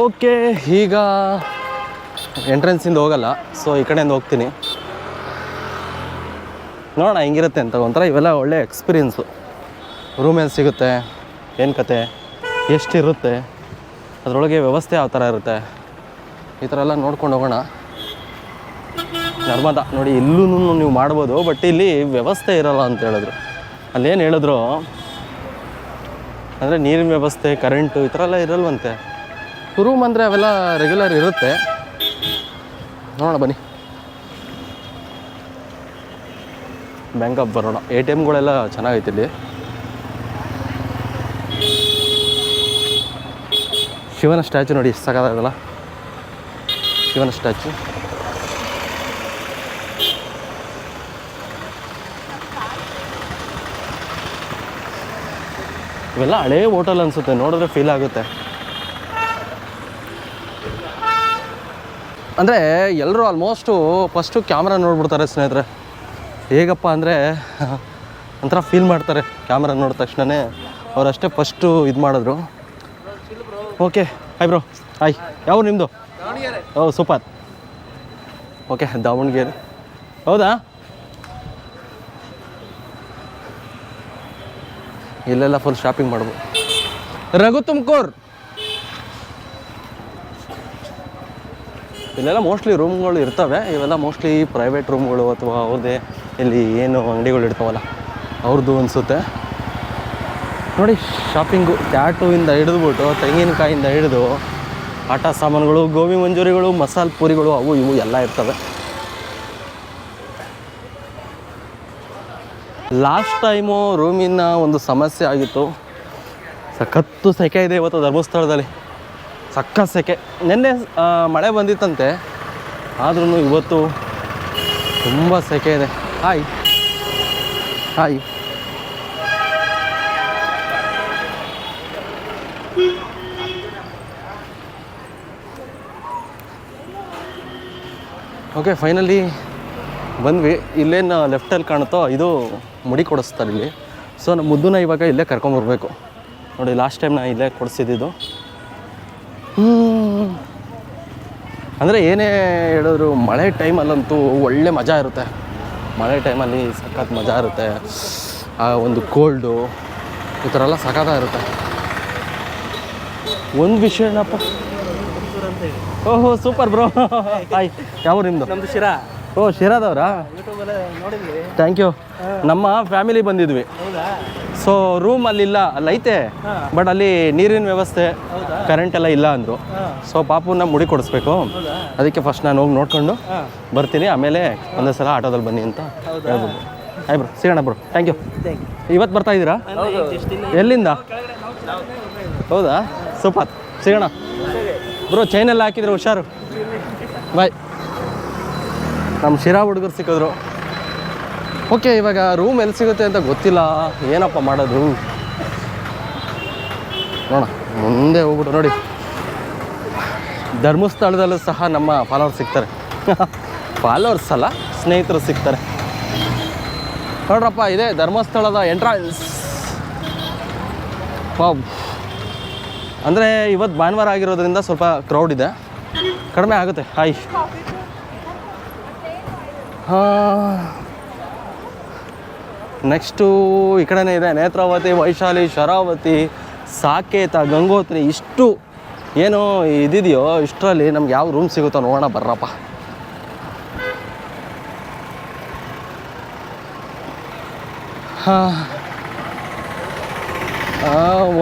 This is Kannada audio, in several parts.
ಓಕೆ, ಈಗ ಎಂಟ್ರೆನ್ಸಿಂದ ಹೋಗಲ್ಲ ಸೊ ಈ ಕಡೆಯಿಂದ ಹೋಗ್ತೀನಿ. ನೋಡೋಣ, ಹೆಂಗಿರುತ್ತೆ ಅಂತ ಒಂಥರ ಇವೆಲ್ಲ ಒಳ್ಳೆ ಎಕ್ಸ್ಪೀರಿಯೆನ್ಸು ರೂಮ್ ಏನು ಸಿಗುತ್ತೆ, ಏನು ಕತೆ, ಎಷ್ಟಿರುತ್ತೆ, ಅದರೊಳಗೆ ವ್ಯವಸ್ಥೆ ಯಾವ ಥರ ಇರುತ್ತೆ, ಈ ಥರ ಎಲ್ಲ ನೋಡ್ಕೊಂಡು ಹೋಗೋಣ. ನರ್ಮದ, ನೋಡಿ ಇಲ್ಲೂ ನೀವು ಮಾಡ್ಬೋದು ಬಟ್ ಇಲ್ಲಿ ವ್ಯವಸ್ಥೆ ಇರಲ್ಲ ಅಂತ ಹೇಳಿದ್ರು. ಅಲ್ಲೇನು ಹೇಳಿದ್ರು? ಅಂದರೆ ನೀರಿನ ವ್ಯವಸ್ಥೆ ಕರೆಂಟು ಈ ಥರ ಎಲ್ಲ ಇರಲ್ವಂತೆ. ರೂಮ್ ಅಂದರೆ ಅವೆಲ್ಲ ರೆಗ್ಯುಲರ್ ಇರುತ್ತೆ. ನೋಡೋಣ, ಬನ್ನಿ. Bank of Baroda A T ಎಮ್ಗಳೆಲ್ಲ ಚೆನ್ನಾಗೈತೆ ಇಲ್ಲಿ. ಶಿವನ ಸ್ಟ್ಯಾಚು ನೋಡಿ ಸಾಕಾಗಲ್ಲ ಶಿವನ ಸ್ಟ್ಯಾಚು ಇವೆಲ್ಲ ಹಳೇ ಹೋಟೆಲ್ ಅನಿಸುತ್ತೆ, ನೋಡಿದ್ರೆ ಫೀಲ್ ಆಗುತ್ತೆ. ಅಂದರೆ ಎಲ್ಲರೂ ಆಲ್ಮೋಸ್ಟು ಫಸ್ಟು ಕ್ಯಾಮ್ರಾ ನೋಡ್ಬಿಡ್ತಾರೆ ಸ್ನೇಹಿತರೆ. ಹೇಗಪ್ಪ ಅಂದರೆ ಒಂಥರ ಫೀಲ್ ಮಾಡ್ತಾರೆ ಕ್ಯಾಮ್ರಾ ನೋಡಿದ ತಕ್ಷಣವೇ ಅವರಷ್ಟೇ ಫಸ್ಟು ಇದು ಮಾಡಿದ್ರು. ಓಕೆ ಹಾಯ್ ಬ್ರೋ ಹಾಯ್ ಯಾವ ನಿಮ್ಮದು ಓ, ಸೂಪರ್. ಓಕೆ ದಾವಣಗೆರೆ. ಹೌದಾ? ಇಲ್ಲೆಲ್ಲ ಫುಲ್ ಶಾಪಿಂಗ್ ಮಾಡ್ಬೋದು. ರಘು ತುಮಕೂರ್. ಇಲ್ಲೆಲ್ಲ ಮೋಸ್ಟ್ಲಿ ರೂಮ್ಗಳು ಇರ್ತವೆ. ಇವೆಲ್ಲ ಮೋಸ್ಟ್ಲಿ ಪ್ರೈವೇಟ್ ರೂಮ್ಗಳು ಅಥವಾ ಅವ್ರದ್ದೇ ಇಲ್ಲಿ ಏನು ಅಂಗಡಿಗಳು ಇರ್ತಾವಲ್ಲ ಅವ್ರದ್ದು ಅನಿಸುತ್ತೆ. ನೋಡಿ ಶಾಪಿಂಗು ಟ್ಯಾಟುವಿಂದ ಹಿಡಿದ್ಬಿಟ್ಟು, ತೆಂಗಿನಕಾಯಿಂದ ಹಿಡಿದು, ಆಟ ಸಾಮಾನುಗಳು, ಗೋಬಿ ಮಂಜೂರಿಗಳು, ಮಸಾಲೆ ಪೂರಿಗಳು, ಅವು ಇವು ಎಲ್ಲ ಇರ್ತವೆ. ಲಾಸ್ಟ್ ಟೈಮು ರೂಮಿನ ಒಂದು ಸಮಸ್ಯೆ ಆಗಿತ್ತು. ಸಖತ್ತು ಸೆಕೆ ಇದೆ ಇವತ್ತು ಧರ್ಮಸ್ಥಳದಲ್ಲಿ. ಸಕ್ಕ ಸೆಕೆ ನಿನ್ನೆ ಮಳೆ ಬಂದಿತ್ತಂತೆ. ಆದ್ರೂ ಇವತ್ತು ತುಂಬ ಸೆಕೆ ಇದೆ. ಹಾಯ್. ಹಾಯ್. ಓಕೆ ಫೈನಲಿ ಬಂದ್ವಿ. ಇಲ್ಲೇನು ಲೆಫ್ಟಲ್ಲಿ ಕಾಣುತ್ತೋ, ಇದು ಮುಡಿ ಕೊಡಿಸ್ತಾರೆ ಇಲ್ಲಿ. ಸೊ ನಮ್ಮ ಮುದ್ದನ್ನ ಇವಾಗ ಇಲ್ಲೇ ಕರ್ಕೊಂಬರ್ಬೇಕು ನೋಡಿ ಲಾಸ್ಟ್ ಟೈಮ್ ನಾನು ಇಲ್ಲೇ ಕೊಡಿಸಿದ್ದು ಅಂದರೆ ಏನೇ ಹೇಳಿದ್ರು, ಮಳೆ ಟೈಮಲ್ಲಂತೂ ಒಳ್ಳೆ ಮಜಾ ಇರುತ್ತೆ. ಮಳೆ ಟೈಮಲ್ಲಿ ಸಖತ್ ಮಜಾ ಇರುತ್ತೆ. ಆ ಒಂದು ಕೋಲ್ಡು ಈ ಥರ ಎಲ್ಲ ಸಖತ್ತಾಗಿರುತ್ತೆ ಒಂದು ವಿಷಯ ಏನಪ್ಪ? ಓಹೋ ಸೂಪರ್ ಬ್ರೋ ಹಾಯ್ ಯಾವ ನಿಮ್ಮದು ನಮ್ದು ಶಿರಾ. ಓ ಶಿರಾದವ್ರಾ ಥ್ಯಾಂಕ್ ಯು ನಮ್ಮ ಫ್ಯಾಮಿಲಿ ಬಂದಿದ್ವಿ. ಹೌದಾ? ಸೊ ರೂಮ್ ಅಲ್ಲಿಲ್ಲ ಅಲ್ಲಿ ಐತೆ. ಹಾ. ಬಟ್ ಅಲ್ಲಿ ನೀರಿನ ವ್ಯವಸ್ಥೆ ಹೌದಾ? ಕರೆಂಟ್ ಎಲ್ಲ ಇಲ್ಲ ಅಂದರು. ಸೊ ಪಾಪುನ ಮುಡಿ ಕೊಡಿಸ್ಬೇಕು. ಹೌದಾ? ಅದಕ್ಕೆ ಫಸ್ಟ್ ನಾನು ಹೋಗಿ ನೋಡ್ಕೊಂಡು ಬರ್ತೀನಿ. ಆಮೇಲೆ ಒಂದೇ ಸಲ ಆಟೋದಲ್ಲಿ ಬನ್ನಿ ಅಂತ ಹೌದಾ? ಹೇಳ್ಬೋದು ಆಯ್ ಬ್ರೋ ಸಿಗೋಣ bro thank you thank you ಇವತ್ತು ಬರ್ತಾ ಇದ್ದೀರಾ? ಹೌದು ಎಲ್ಲಿಂದ? ಹೌದಾ? ಸೂಪರ್. ಸಿಗೋಣ. ಬ್ರೋ ಚೈನೆಲ್ಲ ಹಾಕಿದ್ರೆ ಹುಷಾರು. ಬಾಯ್ ನಮ್ಮ ಶಿರಾ ಹುಡುಗರು ಸಿಕ್ಕಿದ್ರು. ಓಕೆ, ಇವಾಗ ರೂಮ್ ಎಲ್ಲಿ ಸಿಗುತ್ತೆ ಅಂತ ಗೊತ್ತಿಲ್ಲ. ಏನಪ್ಪ ಮಾಡೋದು? ನೋಡ ಮುಂದೆ ಹೋಗ್ಬಿಟ್ಟು ನೋಡಿ. ಧರ್ಮಸ್ಥಳದಲ್ಲೂ ಸಹ ನಮ್ಮ ಫಾಲೋವರ್ಸ್ ಸಿಗ್ತಾರೆ. ಫಾಲೋವರ್ಸ್ ಅಲ್ಲ, ಸ್ನೇಹಿತರು ಸಿಗ್ತಾರೆ. ನೋಡ್ರಪ್ಪ, ಇದೆ ಧರ್ಮಸ್ಥಳದ ಎಂಟ್ರಾನ್ಸ್ ವಾವ್ ಅಂದರೆ ಇವತ್ತು ಭಾನುವಾರ ಆಗಿರೋದ್ರಿಂದ ಸ್ವಲ್ಪ ಕ್ರೌಡ್ ಇದೆ. ಕಡಿಮೆ ಆಗುತ್ತೆ. ಹಾಯ್ ನೆಕ್ಸ್ಟು ಈ ಕಡೆನೇ ಇದೆ. ನೇತ್ರಾವತಿ, ವೈಶಾಲಿ, ಶರಾವತಿ, ಸಾಕೇತ, ಗಂಗೋತ್ರಿ, ಇಷ್ಟು ಏನು ಇದಿದೆಯೋ, ಇಷ್ಟರಲ್ಲಿ ನಮ್ಗೆ ಯಾವ ರೂಮ್ ಸಿಗುತ್ತೋ ನೋಡೋಣ, ಬರ್ರಪ್ಪ.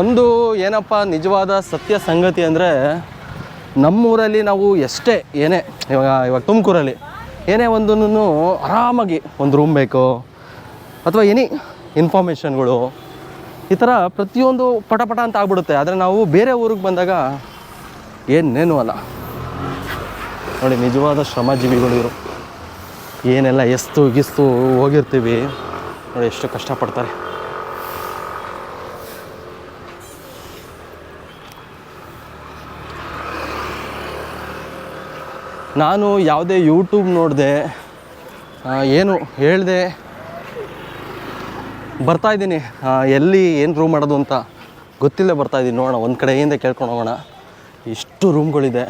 ಒಂದು ಏನಪ್ಪ, ನಿಜವಾದ ಸತ್ಯ ಸಂಗತಿ ಅಂದರೆ ನಮ್ಮೂರಲ್ಲಿ ನಾವು ಎಷ್ಟೇ ಏನೇ, ಇವಾಗ ಇವಾಗ ತುಮಕೂರಲ್ಲಿ ಏನೇ ಒಂದನ್ನು ಆರಾಮಾಗಿ ಒಂದು ರೂಮ್ ಬೇಕು, ಅಥವಾ ಎನಿ ಇನ್ಫಾರ್ಮೇಷನ್ಗಳು ಈ ಥರ ಪ್ರತಿಯೊಂದು ಪಟ ಪಟ ಅಂತ ಆಗ್ಬಿಡುತ್ತೆ. ಆದರೆ ನಾವು ಬೇರೆ ಊರಿಗೆ ಬಂದಾಗ ಏನೇನು ಅಲ್ಲ. ನೋಡಿ, ನಿಜವಾದ ಶ್ರಮಜೀವಿಗಳಿರು ಏನೆಲ್ಲ ಎಸ್ತು ಗಿಸ್ತು ಹೋಗಿರ್ತೀವಿ. ನೋಡಿ, ಎಷ್ಟು ಕಷ್ಟಪಡ್ತಾರೆ. ನಾನು ಯಾವುದೇ ಯೂಟ್ಯೂಬ್ ನೋಡಿದೆ ಏನು ಹೇಳಿದೆ ಬರ್ತಾ ಇದ್ದೀನಿ. ಎಲ್ಲಿ ಏನು ರೂಮ್ ಮಾಡೋದು ಅಂತ ಗೊತ್ತಿಲ್ಲ ಬರ್ತಾ ಇದ್ದೀನಿ. ನೋಡೋಣ, ಒಂದು ಕಡೆಯಿಂದ ಕೇಳ್ಕೊಂಡು ಹೋಗೋಣ. ಇಷ್ಟು ರೂಮ್ಗಳಿದೆ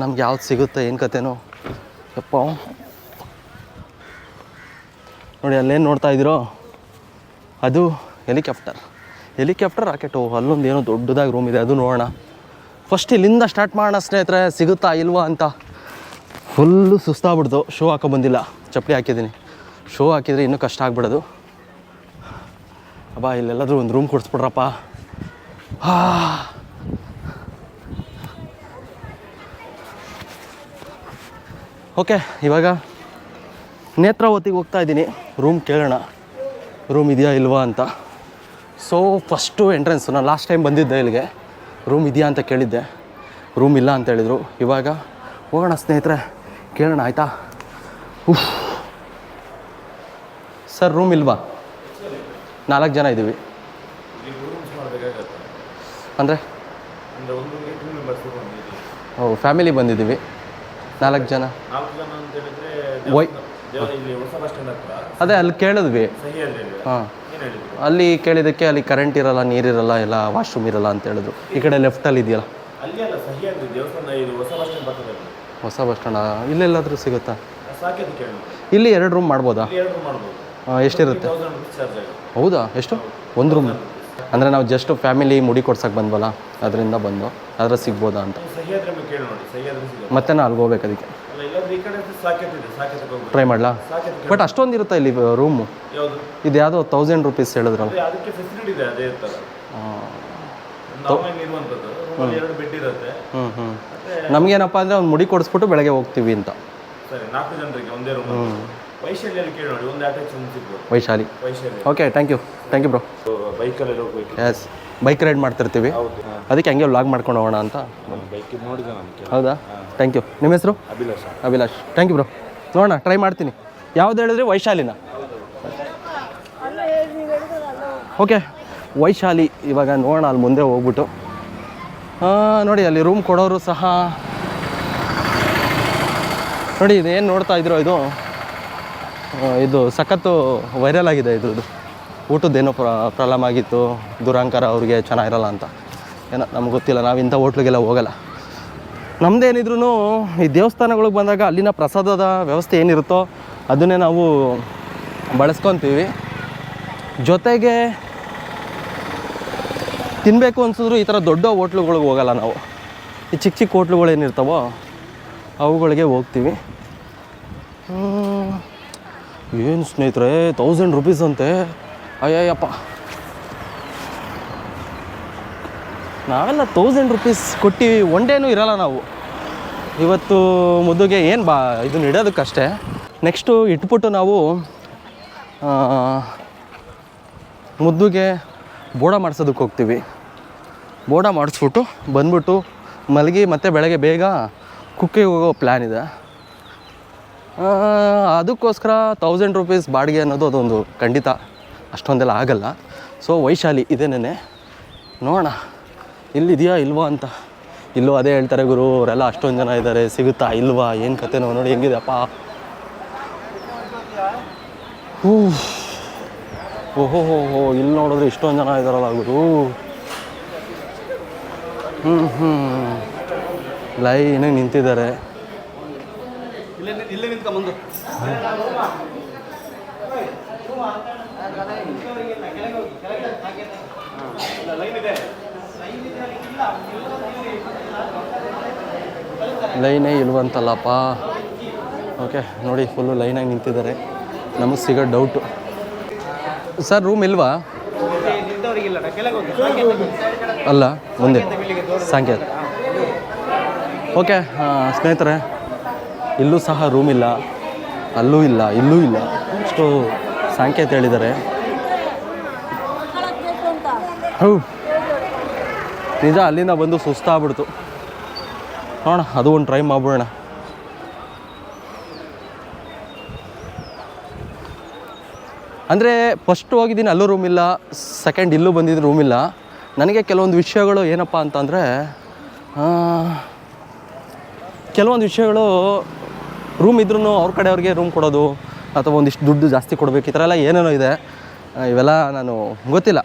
ನಮ್ಗೆ ಯಾವ್ದು ಸಿಗುತ್ತೆ, ಏನು ಕತೆನೋ. ಯಪ್ಪ. ನೋಡಿ, ಅಲ್ಲೇನು ನೋಡ್ತಾ ಇದ್ದೀರೋ? ಅದು ಹೆಲಿಕಾಪ್ಟರ್ ಹೆಲಿಕಾಪ್ಟರ್ ರಾಕೆಟು ಅಲ್ಲೊಂದು ಏನೋ ದೊಡ್ಡದಾಗಿ ರೂಮ್ ಇದೆ. ಅದು ನೋಡೋಣ. ಫಸ್ಟ್ ಇಲ್ಲಿಂದ ಸ್ಟಾರ್ಟ್ ಮಾಡೋಣ ಸ್ನೇಹಿತರೆ, ಸಿಗುತ್ತಾ ಇಲ್ವಾ ಅಂತ. ಫುಲ್ಲು ಸುಸ್ತಾಗ್ಬಿಡ್ತು ಶೂ ಹಾಕೋ ಬಂದಿಲ್ಲ. ಚಪ್ಪಲಿ ಹಾಕಿದ್ದೀನಿ. ಶೂ ಹಾಕಿದರೆ ಇನ್ನೂ ಕಷ್ಟ ಆಗ್ಬಿಡೋದು. ಅಬ್ಬಾ, ಇಲ್ಲೆಲ್ಲಾದರೂ ಒಂದು ರೂಮ್ ಕೊಡಿಸ್ಬಿಡ್ರಪ್ಪ. ಓಕೆ ಇವಾಗ ನೇತ್ರಾವತಿಗೆ ಹೋಗ್ತಾ ಇದ್ದೀನಿ. ರೂಮ್ ಕೇಳೋಣ. ರೂಮ್ ಇದೆಯಾ ಇಲ್ವಾ ಅಂತ. ಸೊ ಫಸ್ಟು ಎಂಟ್ರೆನ್ಸ್ ನಾನು ಲಾಸ್ಟ್ ಟೈಮ್ ಬಂದಿದ್ದೆ ಇಲ್ಲಿಗೆ. ರೂಮ್ ಇದೆಯಾ ಅಂತ ಕೇಳಿದ್ದೆ. ರೂಮ್ ಇಲ್ಲ ಅಂತ ಹೇಳಿದರು. ಇವಾಗ ಹೋಗೋಣ ಸ್ನೇಹಿತರೆ. ಕೇಳೋಣ ಆಯಿತಾ? ಉಫ್. ಸರ್ ರೂಮ್ ಇಲ್ವಾ? ನಾಲ್ಕು ಜನ ಇದ್ದೀವಿ. ಅಂದರೆ? ಓ ಫ್ಯಾಮಿಲಿ ಬಂದಿದ್ದೀವಿ. ನಾಲ್ಕು ಜನ. ವೈ ಅದೇ ಅಲ್ಲಿ ಕೇಳಿದ್ವಿ. ಹಾಂ. ಅಲ್ಲಿ ಕೇಳಿದ್ದಕ್ಕೆ ಅಲ್ಲಿ ಕರೆಂಟ್ ಇರಲ್ಲ ನೀರಿರಲ್ಲ ಎಲ್ಲ ವಾಶ್ರೂಮ್ ಇರಲ್ಲ ಅಂತ ಹೇಳಿದ್ರು. ಈ ಕಡೆ ಲೆಫ್ಟಲ್ಲಿ ಇದೆಯಲ್ಲ? ಹೊಸ ಬಸ್ ಸ್ಟ್ಯಾಂಡ್ ಇಲ್ಲೆಲ್ಲಾದರೂ ಸಿಗುತ್ತಾ? ಇಲ್ಲಿ ಎರಡು ರೂಮ್ ಮಾಡ್ಬೋದಾ? ಎಷ್ಟಿರುತ್ತೆ? ಹೌದಾ? ಎಷ್ಟು? ಒಂದು ರೂಮ್ ಅಂದರೆ ನಾವು ಜಸ್ಟ್ ಫ್ಯಾಮಿಲಿ ಮುಡಿ ಕೊಡ್ಸಕ್ಕೆ ಬಂದ್ವಲ್ಲ ಅದರಿಂದ ಬಂದು ಆದರೆ ಸಿಗ್ಬೋದಾ ಅಂತ. ಮತ್ತೆ ನಾ ಅಲ್ಲಿಗೆ ಹೋಗ್ಬೇಕು ಅದಕ್ಕೆ. ಟ್ರೈ ಮಾಡಲಾ? ಬಟ್ ಅಷ್ಟೊಂದು ಇರುತ್ತಾ ಇಲ್ಲಿ ರೂಮು ಇದು ಯಾವುದೋ ತೌಸಂಡ್ ರುಪೀಸ್ ಹೇಳಿದ್ರಲ್ಲ. ಹ್ಞೂ ಹ್ಞೂ ನಮಗೇನಪ್ಪ ಅಂದರೆ ಒಂದು ಮುಡಿ ಕೊಡಿಸ್ಬಿಟ್ಟು ಬೆಳಗ್ಗೆ ಹೋಗ್ತೀವಿ ಅಂತ. Vaishali. Okay thank you thank you bro ಬೈಕಲ್ಲಿ ಹೋಗ್ಬೇಕು. ಎಸ್ ಬೈಕ್ ರೈಡ್ ಮಾಡ್ತಿರ್ತೀವಿ. ಅದಕ್ಕೆ ಹಂಗೆ ವ್ಲಾಗ್ ಮಾಡ್ಕೊಂಡು ಹೋಗೋಣ ಅಂತ. ಹೌದಾ? ಥ್ಯಾಂಕ್ ಯು ನಿಮ್ಮ ಹೆಸರು? Abhilash Abhilash. Thank you bro ನೋಡೋಣ ಟ್ರೈ ಮಾಡ್ತೀನಿ. ಯಾವ್ದು ಹೇಳಿದ್ರೆ? ವೈಶಾಲಿನ? ಓಕೆ ವೈಶಾಲಿ ಇವಾಗ ನೋಡೋಣ ಅಲ್ಲಿ ಮುಂದೆ ಹೋಗ್ಬಿಟ್ಟು. ನೋಡಿ ಅಲ್ಲಿ ರೂಮ್ ಕೊಡೋರು ಸಹ. ನೋಡಿ ಇದೇನು ನೋಡ್ತಾ ಇದ್ರು ಇದು? ಇದು ಸಖತ್ತು ವೈರಲ್ ಆಗಿದೆ ಇದ್ರದ್ದು ಊಟದ್ದೇನೋ ಪ್ರ, ಪ್ರಾಬ್ಲಮ್ ಆಗಿತ್ತು, ದುರಾಂಕಾರ ಅವ್ರಿಗೆ ಚೆನ್ನಾಗಿರಲ್ಲ ಅಂತ. ಏನೋ ನಮ್ಗೆ ಗೊತ್ತಿಲ್ಲ, ನಾವು ಇಂಥ ಹೋಟ್ಲಿಗೆಲ್ಲ ಹೋಗಲ್ಲ. ನಮ್ಮದೇನಿದ್ರೂ ಈ ದೇವಸ್ಥಾನಗಳಿಗೆ ಬಂದಾಗ ಅಲ್ಲಿನ ಪ್ರಸಾದದ ವ್ಯವಸ್ಥೆ ಏನಿರುತ್ತೋ ಅದನ್ನೇ ನಾವು ಬಳಸ್ಕೊತೀವಿ. ಜೊತೆಗೆ ತಿನ್ನಬೇಕು ಅನ್ಸಿದ್ರು ಈ ಥರ ದೊಡ್ಡ ಹೋಟ್ಲುಗಳಿಗೆ ಹೋಗಲ್ಲ ನಾವು. ಈ ಚಿಕ್ಕ ಚಿಕ್ಕ ಹೋಟ್ಲುಗಳು ಏನಿರ್ತಾವೋ ಅವುಗಳಿಗೆ ಹೋಗ್ತೀವಿ. ಏನು ಸ್ನೇಹಿತರೆ ತೌಸಂಡ್ ರುಪೀಸ್ ಅಂತೆ. ಅಯ್ಯಯ್ಯಪ್ಪ ನಾವೆಲ್ಲ ತೌಸಂಡ್ ರುಪೀಸ್ ಕೊಟ್ಟಿವಿ ಒನ್ ಡೇನೂ ಇರಲ್ಲ ನಾವು. ಇವತ್ತು ಮುದ್ದುಗೆ ಏನು ಬಾ, ಇದನ್ನ ಇಡೋದಕ್ಕಷ್ಟೇ. ನೆಕ್ಸ್ಟು ಇಟ್ಬಿಟ್ಟು ನಾವು ಮುದ್ದುಗೆ ಬೋಡ ಮಾಡಿಸೋದಕ್ಕೆ ಹೋಗ್ತೀವಿ. ಬೋಡ ಮಾಡಿಸ್ಬಿಟ್ಟು ಬಂದ್ಬಿಟ್ಟು ಮಲಗಿ ಮತ್ತೆ ಬೆಳಗ್ಗೆ ಬೇಗ ಕುಕ್ಕಿಗೆ ಹೋಗೋ ಪ್ಲ್ಯಾನ್ ಇದೆ. ಅದಕ್ಕೋಸ್ಕರ ತೌಸಂಡ್ ರುಪೀಸ್ ಬಾಡಿಗೆ ಅನ್ನೋದು ಅದೊಂದು ಖಂಡಿತ. ಅಷ್ಟೊಂದೆಲ್ಲ ಆಗಲ್ಲ. ಸೊ ವೈಶಾಲಿ ಇದೇನೇ ನೋಡೋಣ ಇಲ್ಲಿದೆಯಾ ಇಲ್ವಾ ಅಂತ. ಇಲ್ಲೋ ಅದೇ ಹೇಳ್ತಾರೆ ಗುರು ಅವರೆಲ್ಲ ಅಷ್ಟೊಂದು ಜನ ಇದ್ದಾರೆ ಸಿಗುತ್ತಾ ಇಲ್ವಾ ಏನು ಕತೆನೋ ನೋಡಿ ಹೆಂಗಿದೆಯಪ್ಪ. ಹೂ ಓಹೋ ಹೋ ಹೋ ಇಲ್ಲಿ ನೋಡಿದ್ರೆ ಇಷ್ಟೊಂದು ಜನ ಇದ್ದಾರಲ್ಲ ಗುರು. ಹ್ಞೂ ಹ್ಞೂ ಲೈನ್ ನಿಂತಿದ್ದಾರೆ. ಇಲ್ಲೇ ನಿಂತ್ಕೊಂಬಂದು ಲೈನೇ ಇಲ್ವಂತಲ್ಲಪ್ಪ. ಓಕೆ, ನೋಡಿ ಫುಲ್ಲು ಲೈನಾಗಿ ನಿಂತಿದ್ದಾರೆ. ನಮಗೆ ಸಿಗೋ ಡೌಟು ಸರ್ ರೂಮ್ ಇಲ್ವಾ? ಅಲ್ಲ ಮುಂದೆ ಸಾಂಕೇತ. ಓಕೆ ಸ್ನೇಹಿತರೆ, ಇಲ್ಲೂ ಸಹ ರೂಮ್ ಇಲ್ಲ. ಅಲ್ಲೂ ಇಲ್ಲ, ಇಲ್ಲೂ ಇಲ್ಲ. ಇಷ್ಟು ಸಾಂಕೇತ ಹೇಳಿದ್ದಾರೆ. ಹೌ. ನಿಜ, ಅಲ್ಲಿಂದ ಬಂದು ಸುಸ್ತಾಗ್ಬಿಡ್ತು. ನೋಡೋಣ, ಅದು ಒಂದು ಟ್ರೈ ಮಾಡ್ಬಿಡೋಣ. ಅಂದರೆ ಫಸ್ಟ್ ಹೋಗಿದ್ದೀನಿ, ಅಲ್ಲೂ ರೂಮ್ ಇಲ್ಲ. ಸೆಕೆಂಡ್ ಇಲ್ಲೂ ಬಂದಿದ್ದು ರೂಮ್ ಇಲ್ಲ. ನನಗೆ ಕೆಲವೊಂದು ವಿಷಯಗಳು ಏನಪ್ಪ ಅಂತಂದರೆ ಕೆಲವೊಂದು ವಿಷಯಗಳು ರೂಮ್ ಇದ್ರೂ ಅವ್ರ ಕಡೆ ಅವ್ರಿಗೆ ರೂಮ್ ಕೊಡೋದು. ಅಥವಾ ಒಂದಿಷ್ಟು ದುಡ್ಡು ಜಾಸ್ತಿ ಕೊಡಬೇಕು, ಈ ಥರ ಎಲ್ಲ ಏನೇನೋ ಇದೆ ಇವೆಲ್ಲ ನಾನು ಗೊತ್ತಿಲ್ಲ.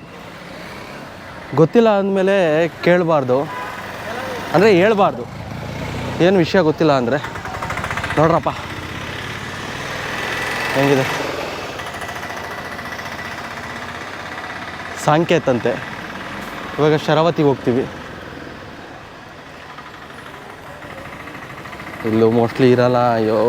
ಗೊತ್ತಿಲ್ಲ ಅಂದಮೇಲೆ ಕೇಳಬಾರ್ದು. ಅಂದರೆ ಹೇಳ್ಬಾರ್ದು. ಏನು ವಿಷಯ ಗೊತ್ತಿಲ್ಲ ಅಂದರೆ. ನೋಡ್ರಪ್ಪ. ಹೆಂಗಿದೆ? ಸಾಂಕೇತಂತೆ. ಇವಾಗ ಶರಾವತಿಗೆ ಹೋಗ್ತೀವಿ. ಇಲ್ಲೂ ಮೋಸ್ಟ್ಲಿ ಇರಲ್ಲ, ಅಯ್ಯೋ.